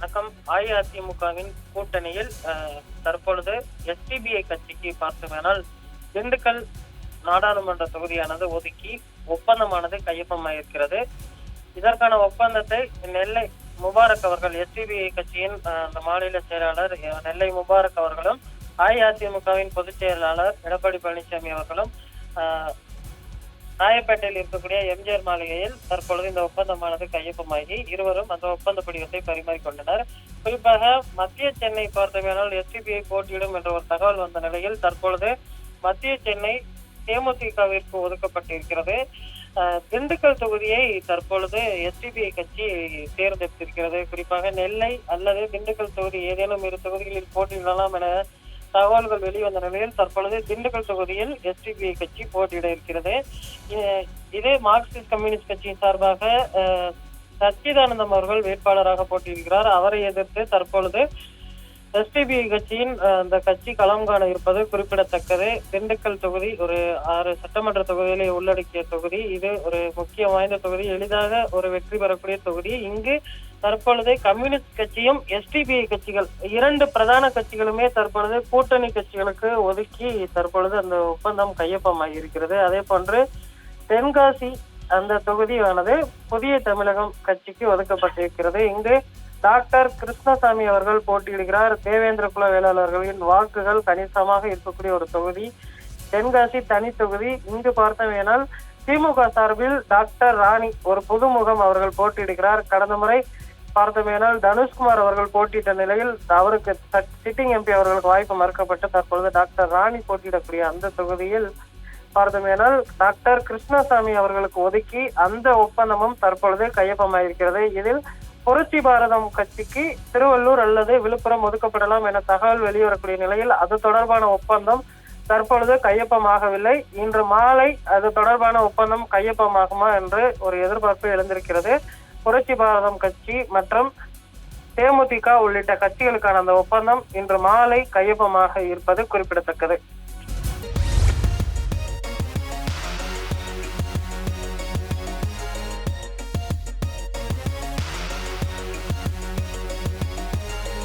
வணக்கம். அஇஅதிமுகவின் கூட்டணியில் அஹ், தற்பொழுது எஸ்டிபிஐ கட்சிக்கு பார்த்தோமேனால் திண்டுக்கல் நாடாளுமன்ற தொகுதியானது ஒதுக்கி ஒப்பந்தமானது கையொப்பமாயிருக்கிறது. இதற்கான ஒப்பந்தத்தை நெல்லை முபாரக் அவர்கள் எஸ்டிபிஐ கட்சியின் அந்த மாநில செயலாளர் நெல்லை முபாரக் அவர்களும் அஇஅதிமுகவின் பொதுச் செயலாளர் எடப்பாடி பழனிசாமி அவர்களும் நாயப்பேட்டையில் ராயப்பேட்டையில் இருக்கக்கூடிய எம்ஜிஆர் மாளிகையில் தற்பொழுது இந்த ஒப்பந்தமானது கையொப்பமாகி இருவரும் அந்த ஒப்பந்த படிவத்தை பரிமாறிக்கொண்டனர் குறிப்பாக மத்திய சென்னை பார்த்தமையானால் எஸ்டிபிஐ போட்டியிடும் என்ற ஒரு தகவல் வந்த நிலையில் தற்பொழுது மத்திய சென்னை தேமுதிகவிற்கு ஒதுக்கப்பட்டிருக்கிறது. திண்டுக்கல் தொகுதியை தற்பொழுது எஸ்டிபிஐ கட்சி தேர்ந்தெடுத்திருக்கிறது. குறிப்பாக நெல்லை அல்லது திண்டுக்கல் தொகுதி ஏதேனும் இரு தொகுதிகளில் போட்டியிடலாம் என தகவல்கள் வெளிவந்த நிலையில் தற்பொழுது திண்டுக்கல் தொகுதியில் எஸ்டிபிஐ கட்சி போட்டியிட இருக்கிறது. இதே மார்க்சிஸ்ட் கம்யூனிஸ்ட் கட்சியின் சார்பாக சச்சிதானந்தம் அவர்கள் வேட்பாளராக போட்டியிடுகிறார். அவரை எதிர்த்து தற்பொழுது எஸ்டிபி கட்சியின் அந்த கட்சி களம் காண இருப்பது குறிப்பிடத்தக்கது. திண்டுக்கல் தொகுதி ஒரு ஆறு சட்டமன்ற தொகுதிகளை உள்ளடக்கிய தொகுதி. இது ஒரு முக்கிய வாய்ந்த தொகுதி. எளிதாக ஒரு வெற்றி பெறக்கூடிய தொகுதி. இங்கு தற்பொழுது கம்யூனிஸ்ட் கட்சியும் எஸ்டிபிஐ கட்சிகள் இரண்டு பிரதான கட்சிகளுமே தற்பொழுது கூட்டணி கட்சிகளுக்கு ஒதுக்கி தற்பொழுது அந்த ஒப்பந்தம் கையொப்பமாகி இருக்கிறது. அதே போன்று தென்காசி அந்த தொகுதியானது புதிய தமிழகம் கட்சிக்கு ஒதுக்கப்பட்டிருக்கிறது. இங்கு டாக்டர் கிருஷ்ணசாமி அவர்கள் போட்டியிடுகிறார். தேவேந்திர குல வேளாளர்களின் வாக்குகள் கணிசமாக இருக்கக்கூடிய ஒரு தொகுதி. தென்காசி தனி தொகுதி. இங்கு பார்த்தமையானால் திமுக சார்பில் டாக்டர் ராணி ஒரு புதுமுகம் அவர்கள் போட்டியிடுகிறார். கடந்த முறை பார்த்தமையானால் தனுஷ்குமார் அவர்கள் போட்டியிட்ட நிலையில் அவருக்கு சிட்டிங் எம்பி அவர்களுக்கு வாய்ப்பு மறுக்கப்பட்டு தற்பொழுது டாக்டர் ராணி போட்டியிடக்கூடிய அந்த தொகுதியில் பார்த்தோமேனால் டாக்டர் கிருஷ்ணசாமி அவர்களுக்கு ஒதுக்கி அந்த ஒப்பந்தமும் தற்பொழுது கையொப்பமாயிருக்கிறது. இதில் புரட்சி பாரதம் கட்சிக்கு திருவள்ளூர் அல்லது விழுப்புரம் ஒதுக்கப்படலாம் என தகவல் வெளிவரக்கூடிய நிலையில் அது தொடர்பான ஒப்பந்தம் தற்பொழுது கையொப்பமாகவில்லை. இன்று மாலை அது தொடர்பான ஒப்பந்தம் கையொப்பமாகுமா என்று ஒரு எதிர்பார்ப்பு எழுந்திருக்கிறது. புரட்சி பாரதம் கட்சி மற்றும் தேமுதிக உள்ளிட்ட கட்சிகளுக்கான அந்த ஒப்பந்தம் இன்று மாலை கையொப்பமாக இருப்பது குறிப்பிடத்தக்கது.